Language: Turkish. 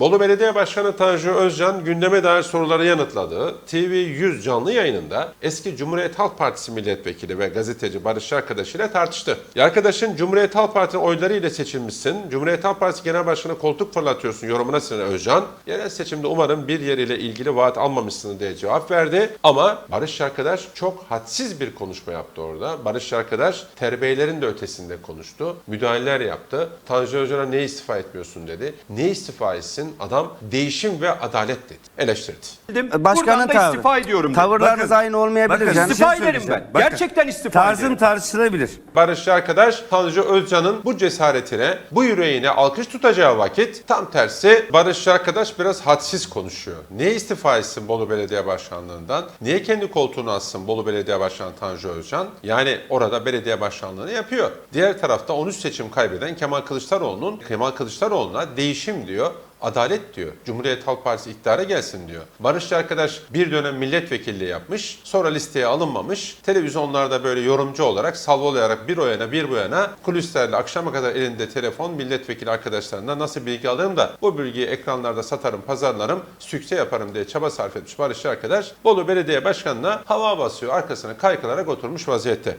Bolu Belediye Başkanı Tanju Özcan gündeme dair soruları yanıtladı. TV100 canlı yayınında eski Cumhuriyet Halk Partisi milletvekili ve gazeteci Barış Arkadaş ile tartıştı. Ya Arkadaşın Cumhuriyet Halk Partisi'nin oyları ile seçilmişsin. Cumhuriyet Halk Partisi Genel Başkanı koltuk fırlatıyorsun yorumuna sinirlen Özcan. Yerel seçimde umarım bir yer ile ilgili vaat almamışsın diye cevap verdi. Ama Barış Arkadaş çok hadsiz bir konuşma yaptı orada. Barış Arkadaş terbiyelerin de ötesinde konuştu. Müdahaleler yaptı. Tanju Özcan'a ne istifa etmiyorsun dedi. Ne istifa etsin? Adam değişim ve adalet dedi. Eleştirdi. Buradan Başkanın da tavrı. istifa ediyorum. dedi. Tavırlarınız Bakın, aynı olmayabilir. bakın, Yani İstifa şey ederim ben. söyleyeceğim. Bakın, Gerçekten istifa Tarzım ederim. tartışılabilir. Barış arkadaş Tanju Özcan'ın bu cesaretine, bu yüreğine alkış tutacağı vakit tam tersi Barış arkadaş biraz hadsiz konuşuyor. Niye istifa etsin Bolu Belediye Başkanlığından? Niye kendi koltuğunu atsın Bolu Belediye Başkanı Tanju Özcan? Yani orada belediye başkanlığını yapıyor. Diğer tarafta 13 seçim kaybeden Kemal Kılıçdaroğlu'nun Kemal Kılıçdaroğlu'na değişim diyor. Adalet diyor. Cumhuriyet Halk Partisi iktidara gelsin diyor. Barışçı arkadaş bir dönem milletvekilliği yapmış. Sonra listeye alınmamış. Televizyonlarda böyle yorumcu olarak salvalayarak bir o yana bir bu yana kulislerle akşama kadar elinde telefon milletvekili arkadaşlarından nasıl bilgi alırım da bu bilgiyi ekranlarda satarım, pazarlarım, sükse yaparım diye çaba sarf etmiş Barışçı arkadaş. Bolu Belediye Başkanı'na hava basıyor. Arkasına kaykılarak oturmuş vaziyette.